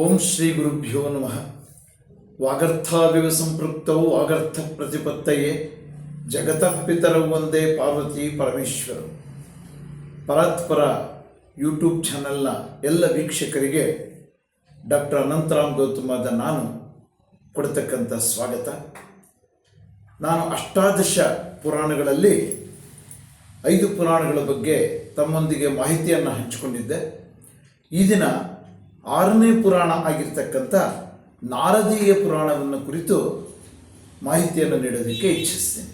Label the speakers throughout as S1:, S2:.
S1: ಓಂ ಶ್ರೀ ಗುರುಭ್ಯೋ ನಮಃ. ವಾಗರ್ಥಾವಿವ ಸಂಪೃಕ್ತವು ವಾಗರ್ಥ ಪ್ರತಿಪತ್ತಯೇ. ಜಗತಃ ಪಿತರವು ಒಂದೇ ಪಾರ್ವತಿ ಪರಮೇಶ್ವರ. ಪರತ್ಪರ ಯೂಟ್ಯೂಬ್ ಚಾನೆಲ್ನ ಎಲ್ಲ ವೀಕ್ಷಕರಿಗೆ ಡಾಕ್ಟರ್ ಅನಂತರಾಮ್ ಗೌತಮದ ನಾನು ಕೊಡ್ತಕ್ಕಂಥ ಸ್ವಾಗತ. ನಾನು ಅಷ್ಟಾದಶ ಪುರಾಣಗಳಲ್ಲಿ ಐದು ಪುರಾಣಗಳ ಬಗ್ಗೆ ತಮ್ಮೊಂದಿಗೆ ಮಾಹಿತಿಯನ್ನು ಹಂಚಿಕೊಂಡಿದ್ದೆ. ಈ ದಿನ ಆರನೇ ಪುರಾಣ ಆಗಿರ್ತಕ್ಕಂಥ ನಾರದೀಯ ಪುರಾಣವನ್ನು ಕುರಿತು ಮಾಹಿತಿಯನ್ನು ನೀಡೋದಕ್ಕೆ ಇಚ್ಛಿಸ್ತೀನಿ.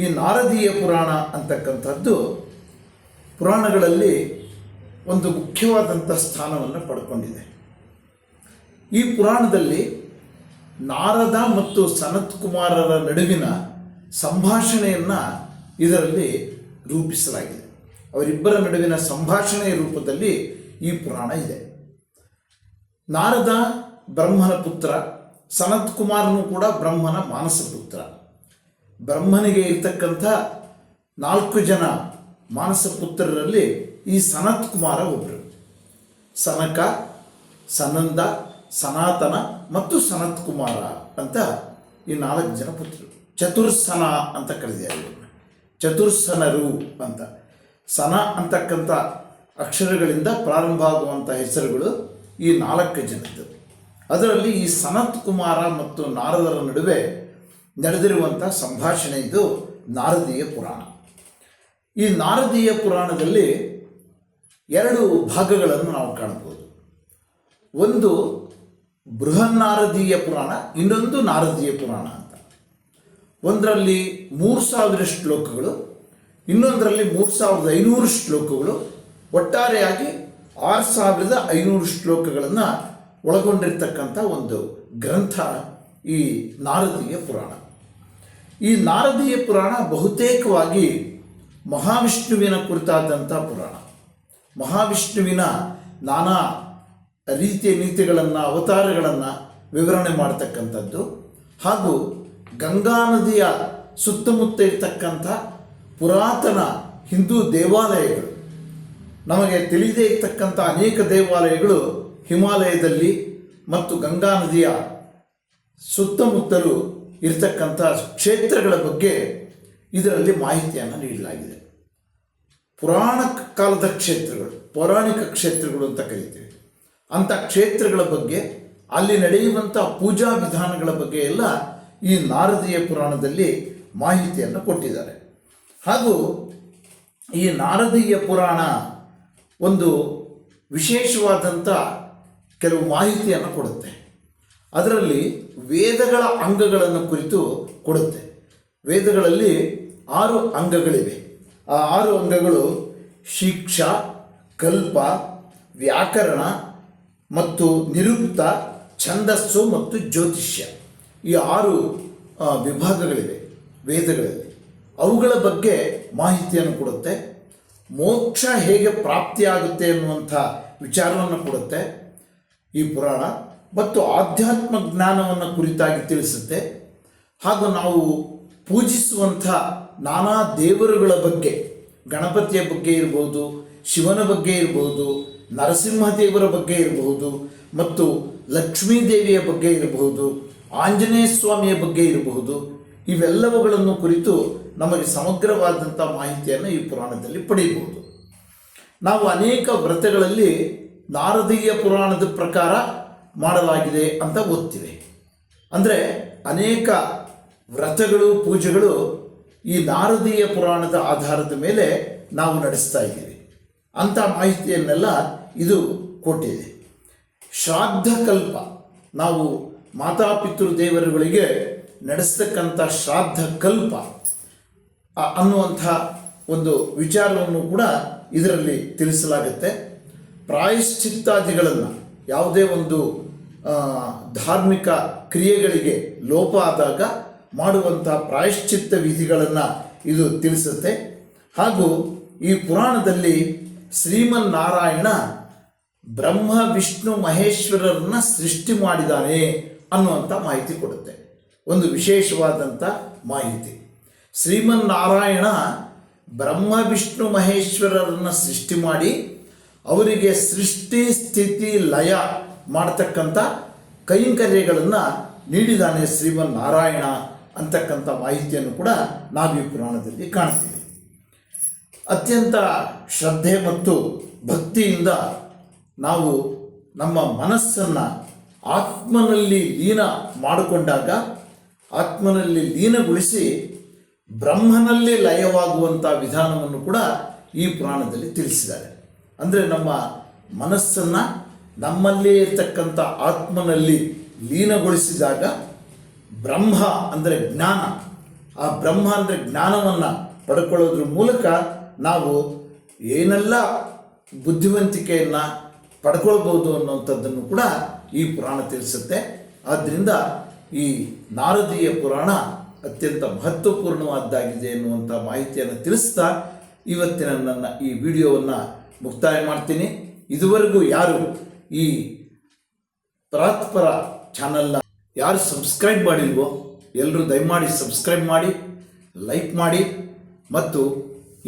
S1: ಈ ನಾರದೀಯ ಪುರಾಣ ಅಂತಕ್ಕಂಥದ್ದು ಪುರಾಣಗಳಲ್ಲಿ ಒಂದು ಮುಖ್ಯವಾದಂಥ ಸ್ಥಾನವನ್ನು ಪಡ್ಕೊಂಡಿದೆ. ಈ ಪುರಾಣದಲ್ಲಿ ನಾರದ ಮತ್ತು ಸನತ್ ಕುಮಾರರ ನಡುವಿನ ಸಂಭಾಷಣೆಯನ್ನು ಇದರಲ್ಲಿ ರೂಪಿಸಲಾಗಿದೆ. ಅವರಿಬ್ಬರ ನಡುವಿನ ಸಂಭಾಷಣೆಯ ರೂಪದಲ್ಲಿ ಈ ಪುರಾಣ ಇದೆ. ನಾರದ ಬ್ರಹ್ಮನ ಪುತ್ರ, ಸನತ್ ಕುಮಾರನು ಕೂಡ ಬ್ರಹ್ಮನ ಮಾನಸ ಪುತ್ರ. ಬ್ರಹ್ಮನಿಗೆ ಇರ್ತಕ್ಕಂಥ ನಾಲ್ಕು ಜನ ಮಾನಸ ಪುತ್ರರಲ್ಲಿ ಈ ಸನತ್ ಕುಮಾರ ಒಬ್ಬರು ಸನಕ, ಸನಂದ, ಸನಾತನ ಮತ್ತು ಸನತ್ ಕುಮಾರ ಅಂತ ಈ ನಾಲ್ಕು ಜನ ಪುತ್ರರು. ಚತುರ್ಸನ ಅಂತ ಕರೆದಿದ್ದಾರೆ ಚತುರ್ಸನರು ಅಂತ. ಸನ ಅಂತಕ್ಕಂಥ ಅಕ್ಷರಗಳಿಂದ ಪ್ರಾರಂಭ ಆಗುವಂಥ ಹೆಸರುಗಳು ಈ ನಾಲ್ಕು ಜನದ್ದು. ಅದರಲ್ಲಿ ಈ ಸನತ್ ಕುಮಾರ ಮತ್ತು ನಾರದರ ನಡುವೆ ನಡೆದಿರುವಂಥ ಸಂಭಾಷಣೆ ಇದು ನಾರದೀಯ ಪುರಾಣ. ಈ ನಾರದೀಯ ಪುರಾಣದಲ್ಲಿ ಎರಡು ಭಾಗಗಳನ್ನು ನಾವು ಕಾಣಬಹುದು ಒಂದು ಬೃಹನ್ನಾರದೀಯ ಪುರಾಣ, ಇನ್ನೊಂದು ನಾರದೀಯ ಪುರಾಣ ಅಂತ. ಒಂದರಲ್ಲಿ ಮೂರು ಸಾವಿರ ಶ್ಲೋಕಗಳು, ಇನ್ನೊಂದರಲ್ಲಿ ಮೂರು ಸಾವಿರದ ಐನೂರು ಶ್ಲೋಕಗಳು, ಒಟ್ಟಾರೆಯಾಗಿ ಆರು ಸಾವಿರದ ಐನೂರು ಶ್ಲೋಕಗಳನ್ನು ಒಳಗೊಂಡಿರ್ತಕ್ಕಂಥ ಒಂದು ಗ್ರಂಥ ಈ ನಾರದೀಯ ಪುರಾಣ. ಈ ನಾರದೀಯ ಪುರಾಣ ಬಹುತೇಕವಾಗಿ ಮಹಾವಿಷ್ಣುವಿನ ಕುರಿತಾದಂಥ ಪುರಾಣ. ಮಹಾವಿಷ್ಣುವಿನ ನಾನಾ ರೀತಿಯ ನೀತಿಗಳನ್ನು, ಅವತಾರಗಳನ್ನು ವಿವರಣೆ ಮಾಡ್ತಕ್ಕಂಥದ್ದು. ಹಾಗೂ ಗಂಗಾ ನದಿಯ ಸುತ್ತಮುತ್ತ ಇರತಕ್ಕಂಥ ಪುರಾತನ ಹಿಂದೂ ದೇವಾಲಯಗಳು. ನಮಗೆ ತಿಳಿದೇ ಇರ್ತಕ್ಕಂಥ ಅನೇಕ ದೇವಾಲಯಗಳು ಹಿಮಾಲಯದಲ್ಲಿ ಮತ್ತು ಗಂಗಾ ನದಿಯ ಸುತ್ತಮುತ್ತಲು ಇರತಕ್ಕಂಥ ಕ್ಷೇತ್ರಗಳ ಬಗ್ಗೆ ಇದರಲ್ಲಿ ಮಾಹಿತಿಯನ್ನು ನೀಡಲಾಗಿದೆ. ಪುರಾಣ ಕಾಲದ ಕ್ಷೇತ್ರಗಳು, ಪೌರಾಣಿಕ ಕ್ಷೇತ್ರಗಳು ಅಂತ ಕರಿತೀವಿ. ಅಂಥ ಕ್ಷೇತ್ರಗಳ ಬಗ್ಗೆ, ಅಲ್ಲಿ ನಡೆಯುವಂಥ ಪೂಜಾ ವಿಧಾನಗಳ ಬಗ್ಗೆ ಎಲ್ಲ ಈ ನಾರದೀಯ ಪುರಾಣದಲ್ಲಿ ಮಾಹಿತಿಯನ್ನು ಕೊಟ್ಟಿದ್ದಾರೆ. ಹಾಗೂ ಈ ನಾರದೀಯ ಪುರಾಣ ಒಂದು ವಿಶೇಷವಾದಂಥ ಕೆಲವು ಮಾಹಿತಿಯನ್ನು ಕೊಡುತ್ತೆ. ಅದರಲ್ಲಿ ವೇದಗಳ ಅಂಗಗಳನ್ನು ಕುರಿತು ಕೊಡುತ್ತೆ. ವೇದಗಳಲ್ಲಿ ಆರು ಅಂಗಗಳಿವೆ. ಆ ಆರು ಅಂಗಗಳು ಶಿಕ್ಷಾ, ಕಲ್ಪ, ವ್ಯಾಕರಣ ಮತ್ತು ನಿರುಕ್ತ, ಛಂದಸ್ಸು ಮತ್ತು ಜ್ಯೋತಿಷ್ಯ. ಈ ಆರು ವಿಭಾಗಗಳಿವೆ ವೇದಗಳಲ್ಲಿ. ಅವುಗಳ ಬಗ್ಗೆ ಮಾಹಿತಿಯನ್ನು ಕೊಡುತ್ತೆ. ಮೋಕ್ಷ ಹೇಗೆ ಪ್ರಾಪ್ತಿಯಾಗುತ್ತೆ ಅನ್ನುವಂಥ ವಿಚಾರವನ್ನು ಕೊಡುತ್ತೆ ಈ ಪುರಾಣ. ಮತ್ತು ಆಧ್ಯಾತ್ಮ ಜ್ಞಾನವನ್ನು ಕುರಿತಾಗಿ ತಿಳಿಸುತ್ತೆ. ಹಾಗೂ ನಾವು ಪೂಜಿಸುವಂಥ ನಾನಾ ದೇವರುಗಳ ಬಗ್ಗೆ, ಗಣಪತಿಯ ಬಗ್ಗೆ ಇರಬಹುದು ಶಿವನ ಬಗ್ಗೆ ಇರಬಹುದು ನರಸಿಂಹ ದೇವರ ಬಗ್ಗೆ ಇರಬಹುದು ಮತ್ತು ಲಕ್ಷ್ಮೀ ದೇವಿಯ ಬಗ್ಗೆ ಇರಬಹುದು ಆಂಜನೇಯ ಸ್ವಾಮಿಯ ಬಗ್ಗೆ ಇರಬಹುದು ಇವೆಲ್ಲವುಗಳನ್ನು ಕುರಿತು ನಮಗೆ ಸಮಗ್ರವಾದಂಥ ಮಾಹಿತಿಯನ್ನು ಈ ಪುರಾಣದಲ್ಲಿ ಪಡೆಯಬಹುದು. ನಾವು ಅನೇಕ ವ್ರತಗಳಲ್ಲಿ ನಾರದೀಯ ಪುರಾಣದ ಪ್ರಕಾರ ಮಾಡಲಾಗಿದೆ ಅಂತ ಓದ್ತೀವಿ. ಅಂದರೆ ಅನೇಕ ವ್ರತಗಳು, ಪೂಜೆಗಳು ಈ ನಾರದೀಯ ಪುರಾಣದ ಆಧಾರದ ಮೇಲೆ ನಾವು ನಡೆಸ್ತಾ ಇದ್ದೀವಿ. ಅಂಥ ಮಾಹಿತಿಯನ್ನೆಲ್ಲ ಇದು ಕೊಟ್ಟಿದೆ. ಶ್ರಾದ್ದ ಕಲ್ಪ. ನಾವು ಮಾತಾಪಿತೃ ದೇವರುಗಳಿಗೆ ನಡೆಸ್ತಕ್ಕಂಥ ಶ್ರಾದ್ದ ಕಲ್ಪ. ಅನ್ನುವಂಥ ಒಂದು ವಿಚಾರವನ್ನು ಕೂಡ ಇದರಲ್ಲಿ ತಿಳಿಸಲಾಗುತ್ತೆ. ಪ್ರಾಯಶ್ಚಿತ್ತಾದಿಗಳನ್ನು ಯಾವುದೇ ಒಂದು ಧಾರ್ಮಿಕ ಕ್ರಿಯೆಗಳಿಗೆ ಲೋಪ ಆದಾಗ ಮಾಡುವಂಥ ಪ್ರಾಯಶ್ಚಿತ್ತ ವಿಧಿಗಳನ್ನು ಇದು ತಿಳಿಸುತ್ತೆ. ಹಾಗೂ ಈ ಪುರಾಣದಲ್ಲಿ ಶ್ರೀಮನ್ನಾರಾಯಣ ಬ್ರಹ್ಮ, ವಿಷ್ಣು, ಮಹೇಶ್ವರರನ್ನ ಸೃಷ್ಟಿ ಮಾಡಿದ್ದಾನೆ ಅನ್ನುವಂಥ ಮಾಹಿತಿ ಕೊಡುತ್ತೆ. ಒಂದು ವಿಶೇಷವಾದಂಥ ಮಾಹಿತಿ. ಶ್ರೀಮನ್ನಾರಾಯಣ ಬ್ರಹ್ಮ, ವಿಷ್ಣು, ಮಹೇಶ್ವರರನ್ನು ಸೃಷ್ಟಿ ಮಾಡಿ ಅವರಿಗೆ ಸೃಷ್ಟಿ, ಸ್ಥಿತಿ, ಲಯ ಮಾಡತಕ್ಕಂಥ ಕೈಂಕರ್ಯಗಳನ್ನು ನೀಡಿದಾನೆ ಶ್ರೀಮನ್ ನಾರಾಯಣ ಅಂತಕ್ಕಂಥ ಮಾಹಿತಿಯನ್ನು ಕೂಡ ನಾವು ಈ ಪುರಾಣದಲ್ಲಿ ಕಾಣ್ತೀವಿ. ಅತ್ಯಂತ ಶ್ರದ್ಧೆ ಮತ್ತು ಭಕ್ತಿಯಿಂದ ನಾವು ನಮ್ಮ ಮನಸ್ಸನ್ನು ಆತ್ಮನಲ್ಲಿ ಲೀನ ಮಾಡಿಕೊಂಡಾಗ, ಆತ್ಮನಲ್ಲಿ ಲೀನಗೊಳಿಸಿ ಬ್ರಹ್ಮನಲ್ಲೇ ಲಯವಾಗುವಂಥ ವಿಧಾನವನ್ನು ಕೂಡ ಈ ಪುರಾಣದಲ್ಲಿ ತಿಳಿಸಿದ್ದಾರೆ. ಅಂದರೆ ನಮ್ಮ ಮನಸ್ಸನ್ನು ನಮ್ಮಲ್ಲೇ ಇರ್ತಕ್ಕಂಥ ಆತ್ಮನಲ್ಲಿ ಲೀನಗೊಳಿಸಿದಾಗ ಬ್ರಹ್ಮ ಅಂದರೆ ಜ್ಞಾನ. ಆ ಬ್ರಹ್ಮ ಅಂದರೆ ಜ್ಞಾನವನ್ನು ಪಡ್ಕೊಳ್ಳೋದ್ರ ಮೂಲಕ ನಾವು ಏನೆಲ್ಲ ಬುದ್ಧಿವಂತಿಕೆಯನ್ನು ಪಡ್ಕೊಳ್ಬೋದು ಅನ್ನುವಂಥದ್ದನ್ನು ಕೂಡ ಈ ಪುರಾಣ ತಿಳಿಸುತ್ತೆ. ಆದ್ದರಿಂದ ಈ ನಾರದೀಯ ಪುರಾಣ ಅತ್ಯಂತ ಮಹತ್ವಪೂರ್ಣವಾದ್ದಾಗಿದೆ ಎನ್ನುವಂಥ ಮಾಹಿತಿಯನ್ನು ತಿಳಿಸ್ತಾ ಇವತ್ತಿನ ನನ್ನ ಈ ವಿಡಿಯೋವನ್ನು ಮುಕ್ತಾಯ ಮಾಡ್ತೀನಿ. ಇದುವರೆಗೂ ಯಾರು ಈ ಪರಾತ್ಪರ ಚಾನಲ್ನ ಯಾರು ಸಬ್ಸ್ಕ್ರೈಬ್ ಮಾಡಿಲ್ವೋ ಎಲ್ಲರೂ ದಯಮಾಡಿ ಸಬ್ಸ್ಕ್ರೈಬ್ ಮಾಡಿ, ಲೈಕ್ ಮಾಡಿ ಮತ್ತು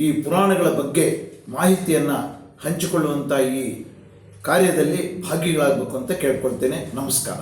S1: ಈ ಪುರಾಣಗಳ ಬಗ್ಗೆ ಮಾಹಿತಿಯನ್ನು ಹಂಚಿಕೊಳ್ಳುವಂಥ ಈ ಕಾರ್ಯದಲ್ಲಿ ಭಾಗಿಗಳಾಗಬೇಕು ಅಂತ ಕೇಳ್ಕೊಳ್ತೇನೆ. ನಮಸ್ಕಾರ.